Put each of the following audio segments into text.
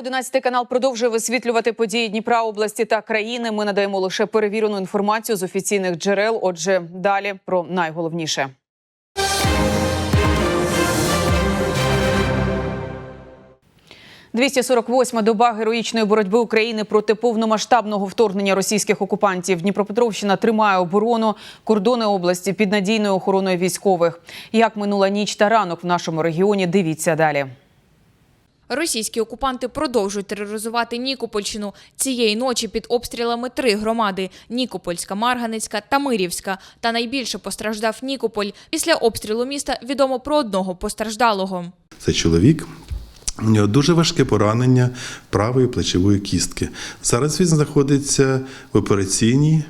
Вітаю 11 канал. Продовжує висвітлювати події Дніпра, області та країни. Ми надаємо лише перевірену інформацію з офіційних джерел. Отже, далі про найголовніше. «248-ма доба героїчної боротьби України проти повномасштабного вторгнення російських окупантів. Дніпропетровщина тримає оборону кордони області під надійною охороною військових. Як минула ніч та ранок в нашому регіоні? Дивіться далі. Російські окупанти продовжують тероризувати Нікопольщину. Цієї ночі під обстрілами три громади – Нікопольська, Марганецька та Мирівська. Та найбільше постраждав Нікополь. Після обстрілу міста відомо про одного постраждалого. Це чоловік. У нього дуже важке поранення правої плечової кістки. Зараз він знаходиться в операційній,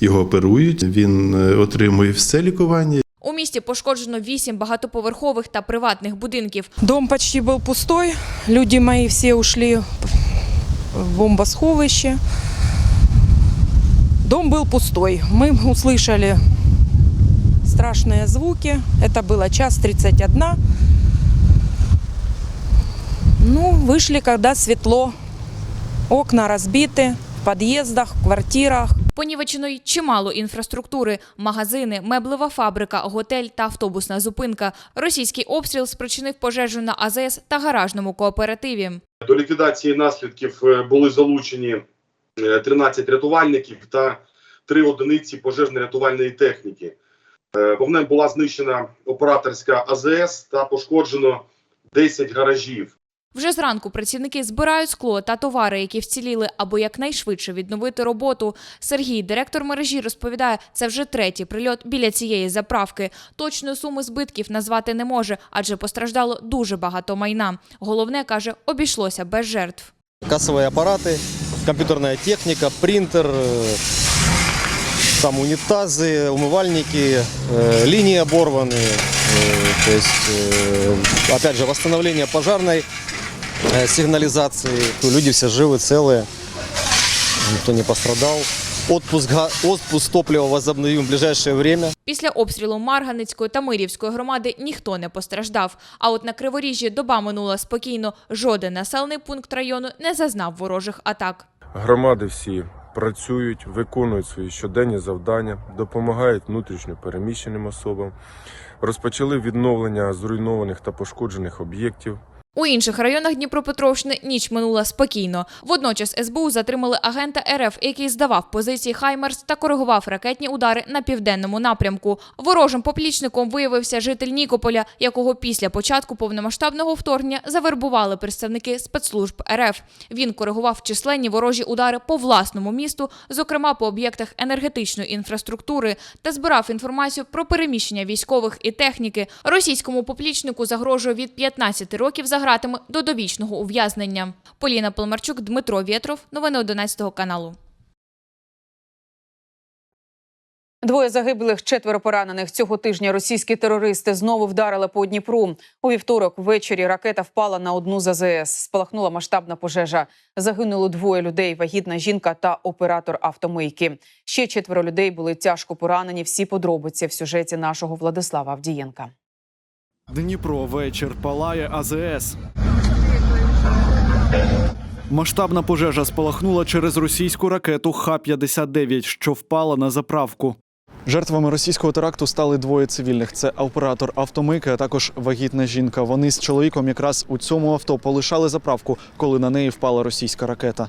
його оперують. Він е, отримує все лікування. У місті пошкоджено вісім багатоповерхових та приватних будинків. Дом почти был пустой. Люди мои все ушли в бомбосховище. Дом был пустой. Мы услышали страшные звуки. Это было час 31. Ну, вышли, когда светло. Окна разбиты в подъездах, в квартирах. Понівечено й чимало інфраструктури – магазини, меблева фабрика, готель та автобусна зупинка. Російський обстріл спричинив пожежу на АЗС та гаражному кооперативі. До ліквідації наслідків е, були залучені е, 13 рятувальників та 3 одиниці пожежно-рятувальної техніки. Е, Вогнем була знищена операторська АЗС та пошкоджено 10 гаражів. Вже зранку працівники збирають скло та товари, які вціліли, або якнайшвидше відновити роботу. Сергій, директор мережі, розповідає, це вже третій прильот біля цієї заправки. Точної суми збитків назвати не може, адже постраждало дуже багато майна. Головне, каже, обійшлося без жертв. кассовые аппараты, компьютерная техника, принтер, э, там унитазы, умывальники, э, линии оборваны. э, То есть, э, опять же, восстановление пожарной э, сигнализации. Люди все живы, целые, никто не пострадал. Отпуск, отпуск топлива возобновим в ближайшее время. Після обстрілу Марганецької та Мирівської громади ніхто не постраждав. А от на Криворіжжі доба минула спокійно. Жоден населений пункт району не зазнав ворожих атак. Громади всі працюють, виконують свої щоденні завдання, допомагають внутрішньо переміщеним особам, розпочали відновлення зруйнованих та пошкоджених об'єктів. У інших районах Дніпропетровщини ніч минула спокійно. Водночас СБУ затримали агента РФ, який здавав позиції Хаймерс та коригував ракетні удари на південному напрямку. Ворожим поплічником виявився житель Нікополя, якого після початку повномасштабного вторгнення завербували представники спецслужб РФ. Він коригував численні ворожі удари по власному місту, зокрема по об'єктах енергетичної інфраструктури, та збирав інформацію про переміщення військових і техніки. Російському поплічнику загрожує від 15 років за гратами до довічного ув'язнення. Поліна Полмарчук, Дмитро Вєтров. Новини 11 каналу. Двоє загиблих, четверо поранених. Цього тижня російські терористи знову вдарили по Дніпру. У вівторок ввечері ракета впала на одну з АЗС. Спалахнула масштабна пожежа. Загинуло двоє людей: вагітна жінка та оператор автомийки. Ще четверо людей були тяжко поранені. Всі подробиці в сюжеті нашого Владислава Авдієнка. Дніпро вечір палає АЗС. Масштабна пожежа спалахнула через російську ракету Х-59, що впала на заправку. Жертвами російського теракту стали двоє цивільних: це оператор автомийки, а також вагітна жінка. Вони з чоловіком якраз у цьому авто полишали заправку, коли на неї впала російська ракета.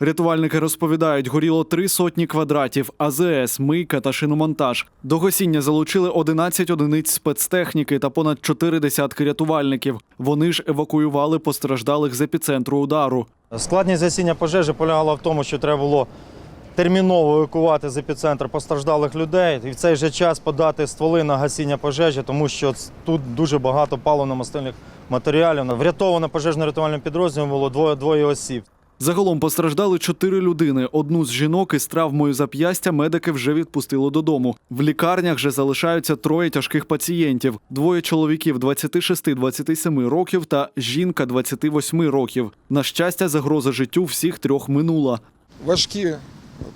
Рятувальники розповідають, горіло три сотні квадратів, АЗС, мийка та шиномонтаж. До гасіння залучили 11 одиниць спецтехніки та понад чотири десятки рятувальників. Вони ж евакуювали постраждалих з епіцентру удару. Складність гасіння пожежі полягала в тому, що треба було терміново евакувати з епіцентру постраждалих людей і в цей же час подати стволи на гасіння пожежі, тому що тут дуже багато паливно-мастильних матеріалів. Врятовано пожежно-рятувальним підрозділом було двоє, двоє осіб. Загалом постраждали чотири людини. Одну з жінок із травмою зап'ястя медики вже відпустили додому. В лікарнях же залишаються троє тяжких пацієнтів: двоє чоловіків 26-27 років та жінка 28 років. На щастя, загроза життю всіх трьох минула. важкі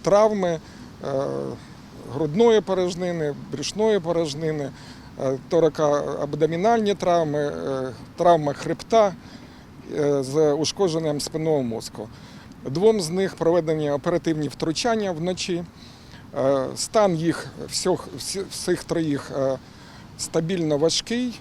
травми е, грудної порожнини, брюшної порожнини, е, торакоабдомінальні травми, е, травма хребта з ушкодженням спинного мозку. Двом з них проведені оперативні втручання вночі. Е, Стан їх всіх, всі- всіх троїх е, стабільно важкий.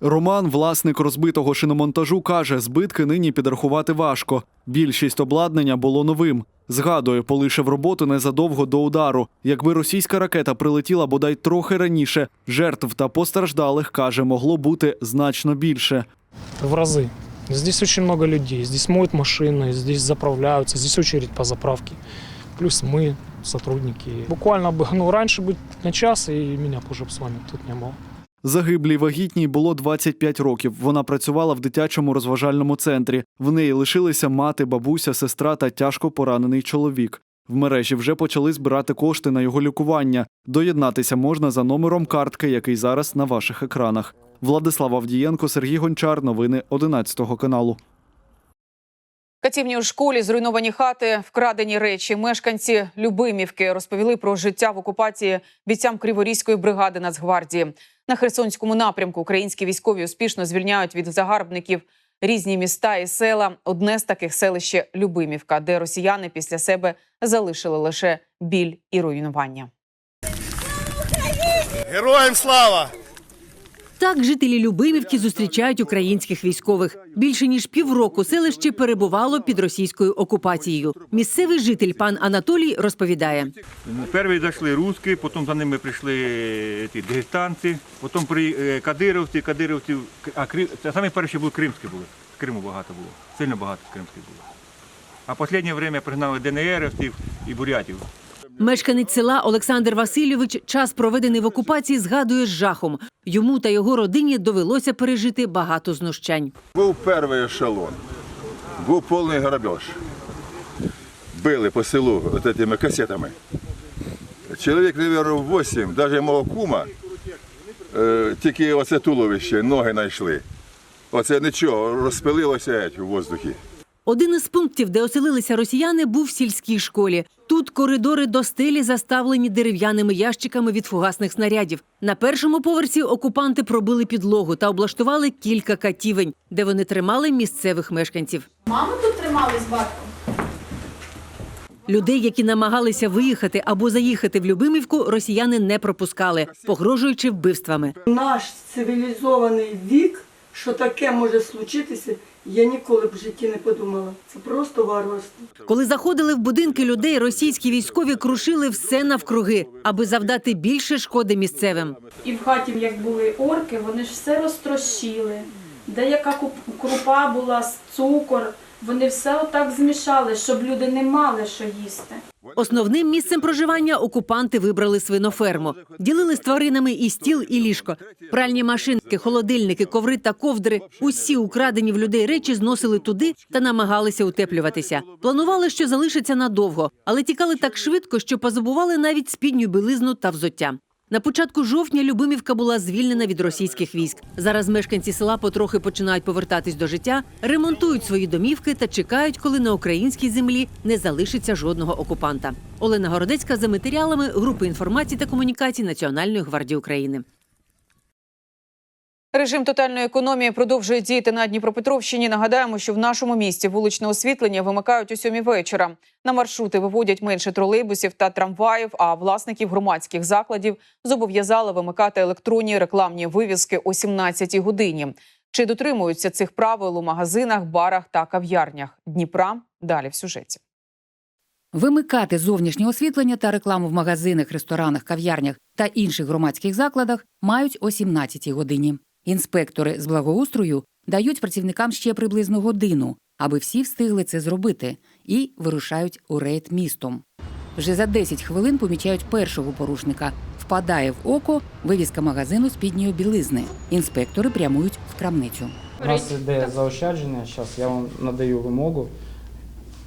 Роман, власник розбитого шиномонтажу, каже, збитки нині підрахувати важко. Більшість обладнання було новим. Згадує, полишив роботу незадовго до удару. Якби російська ракета прилетіла бодай трохи раніше, жертв та постраждалих каже, могло бути значно більше. в разы. Здесь очень много людей, здесь моют машины, здесь заправляются, здесь очередь по заправке. Плюс мы, сотрудники. Буквально бы, ну, раньше бы на час, и меня бы уже с вами тут не было. Загиблій вагітній було 25 років. Вона працювала в дитячому розважальному центрі. В неї лишилися мати, бабуся, сестра та тяжко поранений чоловік. В мережі вже почали збирати кошти на його лікування. Доєднатися можна за номером картки, який зараз на ваших екранах. Владислав Авдієнко, Сергій Гончар. Новини 11 каналу. Катівні у школі, зруйновані хати, вкрадені речі. Мешканці Любимівки розповіли про життя в окупації бійцям Криворізької бригади Нацгвардії. На Херсонському напрямку українські військові успішно звільняють від загарбників різні міста і села. Одне з таких селище Любимівка, де росіяни після себе залишили лише біль і руйнування. Героям слава! Так жителі Любимівки зустрічають українських військових. Більше ніж півроку селище перебувало під російською окупацією. Місцевий житель пан Анатолій розповідає: Перші зайшли русські, потім за ними прийшли ті дагестанці, потім при е, кадировці, кадировці, а Кри- це самі перші були кримські були. З Криму багато було, сильно багато кримських було. А останнє время пригнали ДНРівців і бурятів. Мешканець села Олександр Васильович час проведений в окупації згадує з жахом. Йому та його родині довелося пережити багато знущань. Був перший ешелон, був повний грабеж. Били по селу от цими касетами. Чоловік, мабуть, 8, навіть мого кума, е, тільки оце туловище, ноги знайшли. Оце нічого, розпилилося геть у воздухі. Один із пунктів, де оселилися росіяни, був в сільській школі. Тут коридори до стелі заставлені дерев'яними ящиками від фугасних снарядів. На першому поверсі окупанти пробили підлогу та облаштували кілька катівень, де вони тримали місцевих мешканців. Мами тут тримали з батьком? Людей, які намагалися виїхати або заїхати в Любимівку, росіяни не пропускали, погрожуючи вбивствами. Наш цивілізований вік, що таке може случитися, я ніколи б в житті не подумала. Це просто варварство. Коли заходили в будинки людей, російські військові крушили все навкруги, аби завдати більше шкоди місцевим. І в хаті, як були орки, вони ж все розтрощили. Деяка крупа була, цукор. Вони все отак змішали, щоб люди не мали що їсти. Основним місцем проживання окупанти вибрали свиноферму. Ділили з тваринами і стіл, і ліжко. Пральні машинки, холодильники, коври та ковдри. Усі украдені в людей речі зносили туди та намагалися утеплюватися. Планували, що залишаться надовго, але тікали так швидко, що позабували навіть спідню білизну та взуття. На початку жовтня Любимівка була звільнена від російських військ. Зараз мешканці села потрохи починають повертатись до життя, ремонтують свої домівки та чекають, коли на українській землі не залишиться жодного окупанта. Олена Городецька за матеріалами групи інформації та комунікацій Національної гвардії України. Режим тотальної економії продовжує діяти на Дніпропетровщині. Нагадаємо, що в нашому місті вуличне освітлення вимикають у сьомій вечора. На маршрути виводять менше тролейбусів та трамваїв. А власників громадських закладів зобов'язали вимикати електронні рекламні вивіски о 17 годині. Чи дотримуються цих правил у магазинах, барах та кав'ярнях Дніпра? Далі в сюжеті. Вимикати зовнішнє освітлення та рекламу в магазинах, ресторанах, кав'ярнях та інших громадських закладах мають о 17 годині. Інспектори з благоустрою дають працівникам ще приблизно годину, аби всі встигли це зробити, і вирушають у рейд містом. Вже за 10 хвилин помічають першого порушника. Впадає в око вивіска магазину спідньої білизни. Інспектори прямують в крамницю. У нас іде заощадження. Зараз я вам надаю вимогу,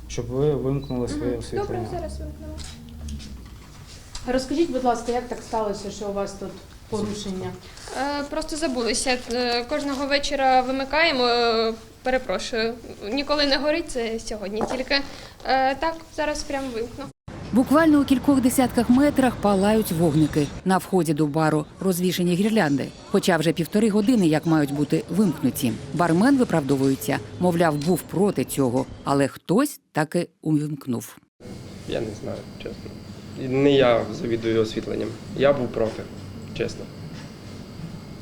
щоб ви вимкнули своє освітлення. зараз вимкнемо. Розкажіть, будь ласка, як так сталося, що у вас тут порушення? Е, Просто забулися. Е, Кожного вечора вимикаємо. Е, Перепрошую, ніколи не горить це сьогодні. Тільки Е, так зараз прям вимкну. Буквально у кількох десятках метрах палають вогники. На вході до бару розвішені гірлянди. Хоча вже півтори години як мають бути вимкнуті. Бармен виправдовується, мовляв, був проти цього, але хтось таки увімкнув. Я не знаю, чесно. Не я завідую освітленням. Я був проти, чесно.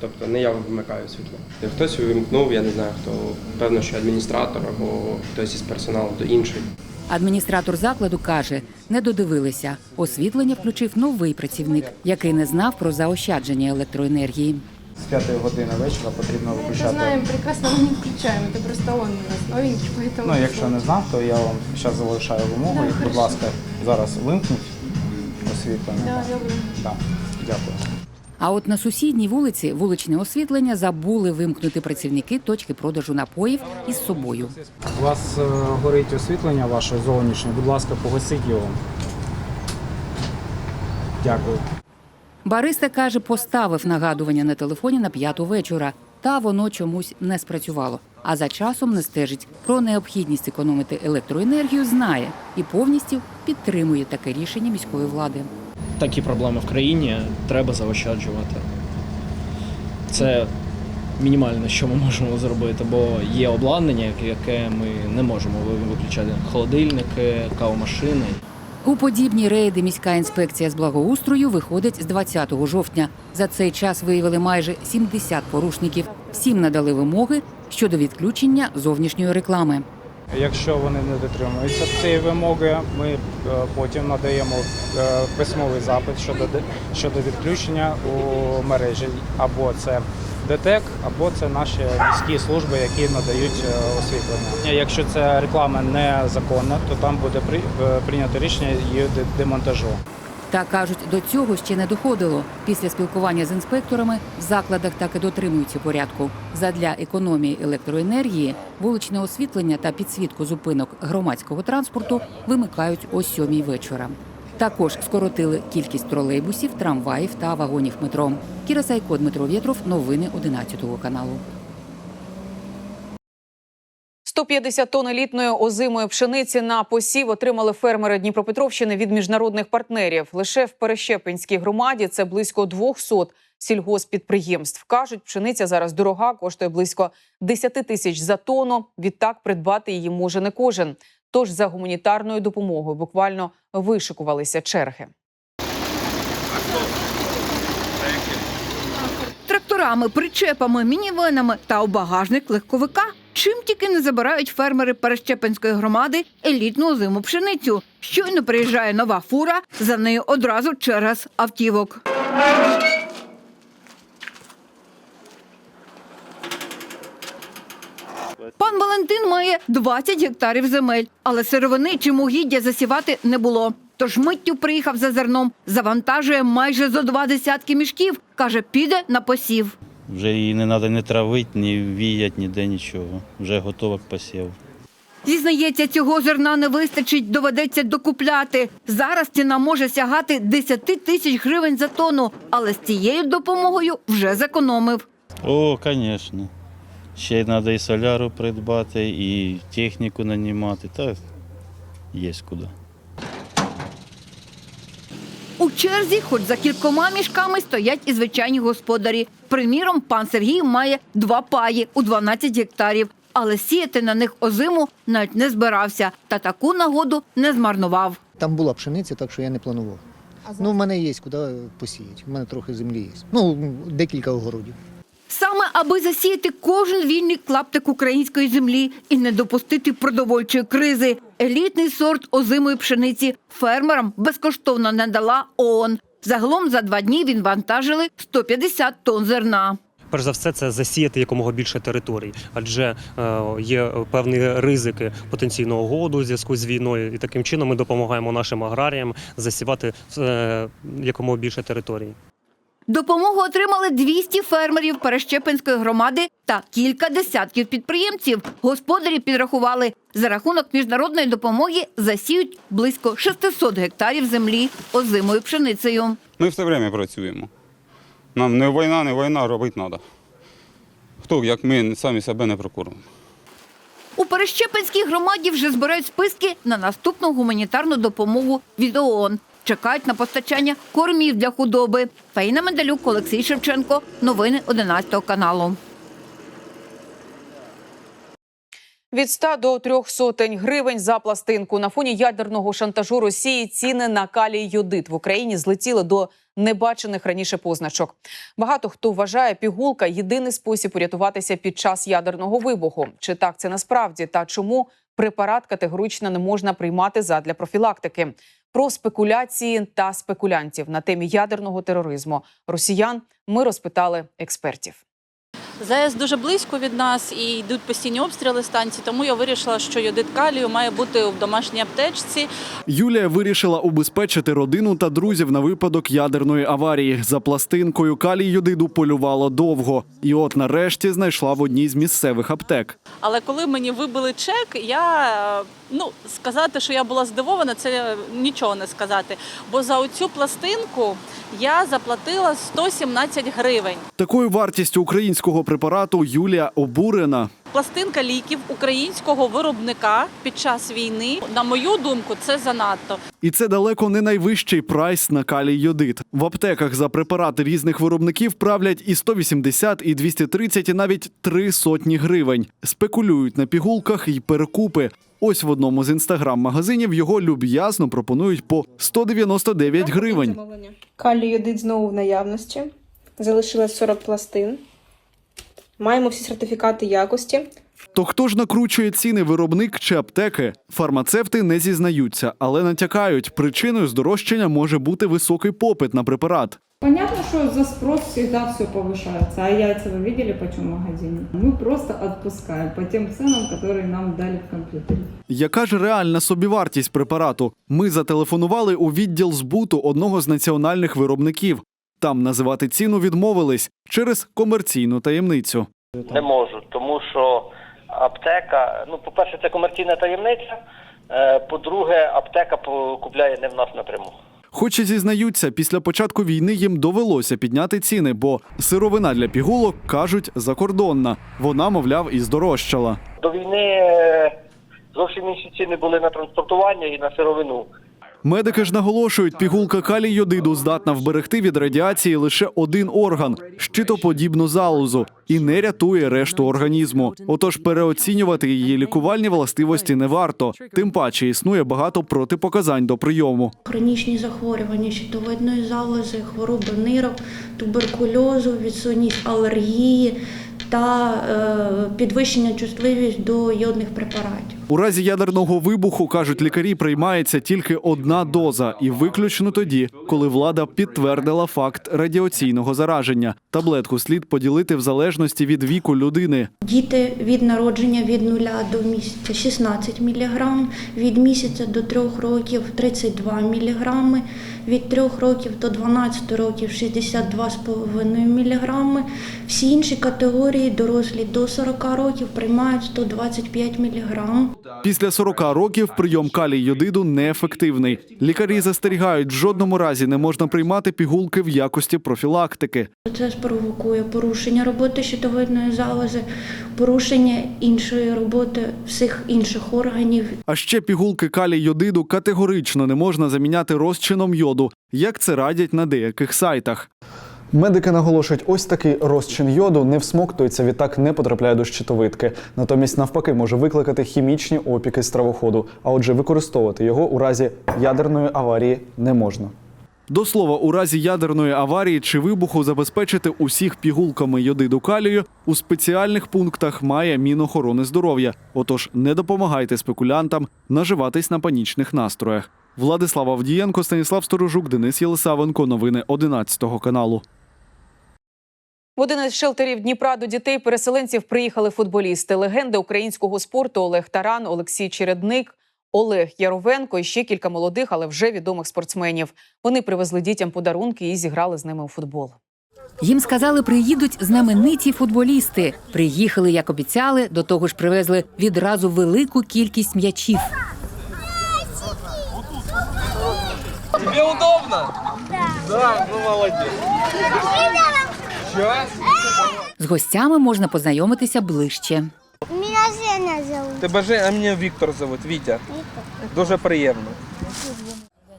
Тобто не я вмикаю світло. Хтось увімкнув, я не знаю хто. Певно, що адміністратор або хтось із персоналу, то інший. Адміністратор закладу каже, не додивилися. Освітлення включив новий працівник, який не знав про заощадження електроенергії. З п'ятої години вечора потрібно Мы это виключати. знаем прекрасно, мы не включаем. Это просто он у нас новенький, поэтому... Ну, якщо не знав, то я вам зараз залишаю вимогу. Да, Будь хорошо. ласка, зараз вимкніть освітлення. Да, добре. Да. Дякую. А от на сусідній вулиці вуличне освітлення забули вимкнути працівники точки продажу напоїв із собою. У вас е, горить освітлення ваше зовнішнє. Будь ласка, погасіть його. Дякую. Бариста каже, поставив нагадування на телефоні на п'яту вечора, та воно чомусь не спрацювало. А за часом не стежить про необхідність економити електроенергію, знає і повністю підтримує таке рішення міської влади. Такі проблеми в країні треба заощаджувати. Це мінімальне, що ми можемо зробити, бо є обладнання, яке ми не можемо виключати. Холодильники, кавомашини. У подібні рейди міська інспекція з благоустрою виходить з 20 жовтня. За цей час виявили майже 70 порушників. Всім надали вимоги щодо відключення зовнішньої реклами. Якщо вони не дотримуються цієї вимоги, ми е, потім надаємо е, письмовий запит щодо щодо відключення у мережі. Або це ДТЕК, або це наші міські служби, які надають е, освітлення. Якщо ця реклама незаконна, то там буде прийнято рішення її демонтажу. Та кажуть, до цього ще не доходило. Після спілкування з інспекторами в закладах так і дотримуються порядку. Задля економії електроенергії вуличне освітлення та підсвітку зупинок громадського транспорту вимикають о сьомій вечора. Також скоротили кількість тролейбусів, трамваїв та вагонів метро. Кіра Сайко, Дмитро Вєтров. Новини 11 каналу. 150 тонн елітної озимої пшениці на посів отримали фермери Дніпропетровщини від міжнародних партнерів. Лише в Перещепинській громаді це близько 200 сільгоспідприємств. Кажуть, пшениця зараз дорога, коштує близько 10 тисяч за тонну. Відтак придбати її може не кожен. Тож за гуманітарною допомогою буквально вишикувалися черги. Тракторами, причепами, мінівенами та у багажник легковика. Чим тільки не забирають фермери Перещепинської громади елітну озиму пшеницю. Щойно приїжджає нова фура, за нею одразу через автівок. Пан Валентин має 20 гектарів земель, але сировини чи угіддя засівати не було. Тож миттю приїхав за зерном, завантажує майже зо два десятки мішків. Каже, піде на посів. Вже її не треба ні травити, ні віяти, ніде нічого. Вже готова к посіву. Зізнається, цього зерна не вистачить, доведеться докупляти. Зараз ціна може сягати 10 тисяч гривень за тонну, але з цією допомогою вже зекономив. О, звісно. Ще й треба і соляру придбати, і техніку нанімати. Та є куди. У черзі, хоч за кількома мішками, стоять і звичайні господарі. Приміром, пан Сергій має два паї у 12 гектарів, але сіяти на них озиму навіть не збирався та таку нагоду не змарнував. Там була пшениця, так що я не планував. Ну, в мене є куди посіяти. У мене трохи землі є. Ну, декілька огородів. Саме аби засіяти кожен вільний клаптик української землі і не допустити продовольчої кризи. Елітний сорт озимої пшениці фермерам безкоштовно надала ООН. Загалом за два дні він вантажили 150 тонн зерна. Перш за все, це засіяти якомога більше територій, адже е, є певні ризики потенційного голоду у зв'язку з війною, і таким чином ми допомагаємо нашим аграріям засівати е, якомога більше територій. Допомогу отримали 200 фермерів Перещепинської громади та кілька десятків підприємців. Господарі підрахували, за рахунок міжнародної допомоги засіють близько 600 гектарів землі озимою пшеницею. Ми все время працюємо. Нам не війна, не війна, робити треба. Хто, як ми самі себе не прокуримо. У Перещепинській громаді вже збирають списки на наступну гуманітарну допомогу від ООН. Чекають на постачання кормів для худоби. Фаїна Медалюк, Олексій Шевченко. Новини 11 каналу. Від 100 до 3 сотень гривень за пластинку на фоні ядерного шантажу Росії ціни на калій йодит в Україні злетіли до небачених раніше позначок. Багато хто вважає, пігулка єдиний спосіб урятуватися під час ядерного вибуху. Чи так це насправді та чому препарат категорично не можна приймати задля профілактики? Про спекуляції та спекулянтів на темі ядерного тероризму росіян ми розпитали експертів. ЗАЕС дуже близько від нас і йдуть постійні обстріли станції, тому я вирішила, що йодит калію має бути в домашній аптечці. Юлія вирішила убезпечити родину та друзів на випадок ядерної аварії. За пластинкою калій йодиду полювала довго, і от нарешті знайшла в одній з місцевих аптек. Але коли мені вибили чек, я ну сказати, що я була здивована, це нічого не сказати. Бо за оцю пластинку я заплатила 117 гривень. Такою вартістю українського препарату Юлія обурена. Пластинка ліків українського виробника під час війни, на мою думку, це занадто. І це далеко не найвищий прайс на калій йодит. В аптеках за препарати різних виробників правлять і 180, і 230, і навіть три сотні гривень. Спекулюють на пігулках і перекупи. Ось в одному з інстаграм-магазинів його люб'язно пропонують по 199 гривень. Калій йодит знову в наявності. Залишилось 40 пластин Маємо всі сертифікати якості. То хто ж накручує ціни виробник чи аптеки? Фармацевти не зізнаються, але натякають, причиною здорожчання може бути високий попит на препарат. Понятно, что за спрос всегда все повышается. А яйца вы видели, почем в магазине? Мы просто отпускаем по тем ценам, которые нам дали в компьютере. Яка ж реальна собівартість препарату? Ми зателефонували у відділ збуту одного з національних виробників. Там називати ціну відмовились через комерційну таємницю. Не можу, тому що аптека, ну, по-перше, це комерційна таємниця. е, По-друге, аптека по- купляє не в нас напряму. Хоч і зізнаються, після початку війни їм довелося підняти ціни, бо сировина для пігулок кажуть закордонна. Вона, мовляв, і здорожчала. До війни е, зовсім інші ціни були на транспортування і на сировину. Медики ж наголошують, пігулка калій йодиду здатна вберегти від радіації лише один орган щитоподібну залозу, і не рятує решту організму. Отож, переоцінювати її лікувальні властивості не варто. Тим паче існує багато протипоказань до прийому. Хронічні захворювання щитовидної залози, хвороби нирок, туберкульозу, відсутність алергії та е, підвищення чутливість до йодних препаратів. У разі ядерного вибуху кажуть лікарі, приймається тільки одна доза, і виключно тоді, коли влада підтвердила факт радіаційного зараження. Таблетку слід поділити в залежності від віку людини. Діти від народження від 0 до місяця 16 мг, від місяця до 3 років 32 мг, від 3 років до 12 років 62,5 мг. Всі інші категорії дорослі до 40 років приймають 125 мг. Після 40 років прийом калій йодиду неефективний. Лікарі застерігають, в жодному разі не можна приймати пігулки в якості профілактики. Це спровокує порушення роботи щитовидної залози, порушення іншої роботи всіх інших органів. А ще пігулки калій йодиду категорично не можна заміняти розчином йоду, як це радять на деяких сайтах. Медики наголошують, ось такий розчин йоду не всмоктується, відтак не потрапляє до щитовидки. Натомість, навпаки, може викликати хімічні опіки стравоходу. А отже, використовувати його у разі ядерної аварії не можна. До слова, у разі ядерної аварії чи вибуху забезпечити усіх пігулками йодиду калію у спеціальних пунктах має Мінохорони здоров'я. Отож, не допомагайте спекулянтам наживатись на панічних настроях. Владислав Авдієнко, Станіслав Сторожук, Денис Єлисавенко. Новини 11 каналу. В один із шелтерів Дніпра до дітей переселенців приїхали футболісти, легенди українського спорту Олег Таран, Олексій Чередник, Олег Яровенко і ще кілька молодих, але вже відомих спортсменів. Вони привезли дітям подарунки і зіграли з ними у футбол. Їм сказали, приїдуть знамениті футболісти. Приїхали, як обіцяли, до того ж привезли відразу велику кількість м'ячів. Тебе удобно? Да. Да, ну молодец. З гостями можна познайомитися ближче. Меня Женя Женя зовут. Тебе же, а мене Віктор зовут, Вітя. Дуже приємно.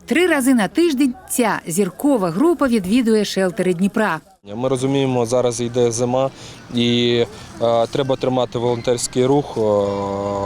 Три рази на тиждень ця зіркова група відвідує шелтери Дніпра. Ми розуміємо, зараз йде зима і е, треба тримати волонтерський рух. Е,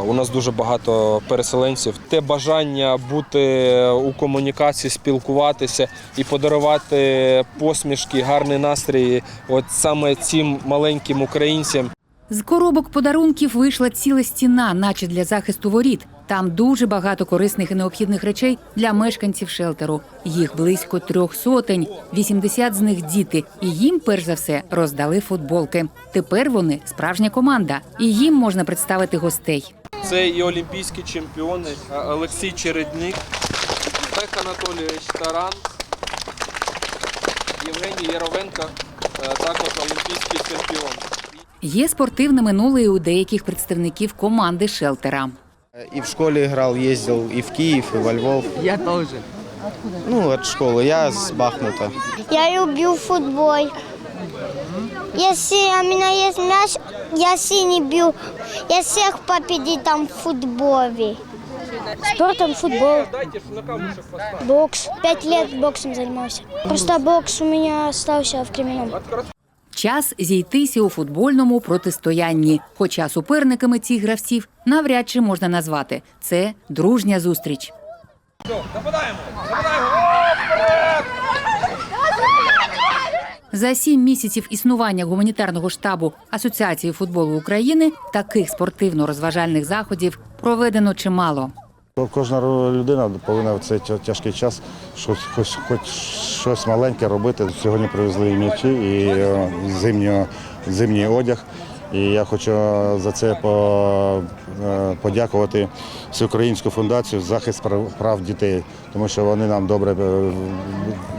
у нас дуже багато переселенців. Те бажання бути у комунікації, спілкуватися і подарувати посмішки, гарний настрій. От саме цим маленьким українцям. З коробок подарунків вийшла ціла стіна, наче для захисту воріт. Там дуже багато корисних і необхідних речей для мешканців шелтеру. Їх близько трьох сотень, 80 з них діти. І їм, перш за все, роздали футболки. Тепер вони справжня команда, і їм можна представити гостей. Це і олімпійські чемпіони Олексій Чередник, Пек Анатолійович Таран, Євгеній Яровенко, також олімпійський чемпіон. Є спортивне минуле і у деяких представників команди шелтера. И в школе играл, ездил и в Киев, и во Львов. Я тоже. Ну, от школы. Я с Бахмута. Я люблю футбол. Если у меня есть мяч, я синий бью. Я всех победить там в футболе. Спортом футбол. Бокс. Пять лет боксом занимался. Просто бокс у меня остался в криминальном. Час зійтися у футбольному протистоянні. Хоча суперниками цих гравців навряд чи можна назвати. Це дружня зустріч. За сім місяців існування гуманітарного штабу Асоціації футболу України таких спортивно-розважальних заходів проведено чимало. Кожна людина повинна в цей тяжкий час щось, хоч, хоч щось маленьке робити. Сьогодні привезли і м'ячі, і е, зимній одяг. І я хочу за це по, е, подякувати Всеукраїнську фундацію захист прав, прав дітей, тому що вони нам добре е,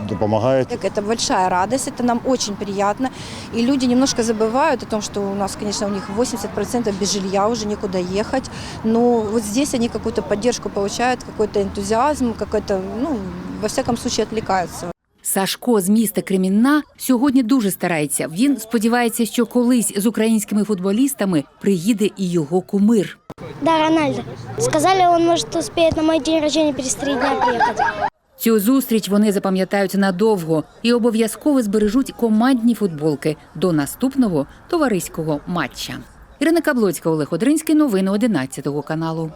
допомагають. Это большая радость, это нам очень приятно. И люди немножко забывают о том, что у нас, конечно, у них 80% без жилья, уже некуда ехать. Но вот здесь они какую-то поддержку получают, какой-то энтузиазм, какой-то, ну, во всяком случае, отвлекаются. Сашко з міста Кремінна сьогодні дуже старається. Він сподівається, що колись з українськими футболістами приїде і його кумир. Да, Рональдо. Сказали, он может успеет на мой день рождения через три дня приехать. Цю зустріч вони запам'ятають надовго і обов'язково збережуть командні футболки до наступного товариського матча. Ірина Каблоцька, Олег Одринський. Новини 11 каналу.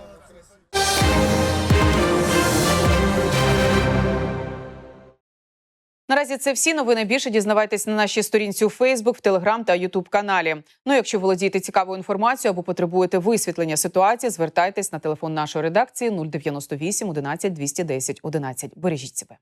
Наразі це всі новини. Більше дізнавайтесь на нашій сторінці у Фейсбук, в Телеграм та Ютуб каналі. Ну, якщо володієте цікавою інформацією або потребуєте висвітлення ситуації, звертайтесь на телефон нашої редакції 098 11 210 11. Бережіть себе.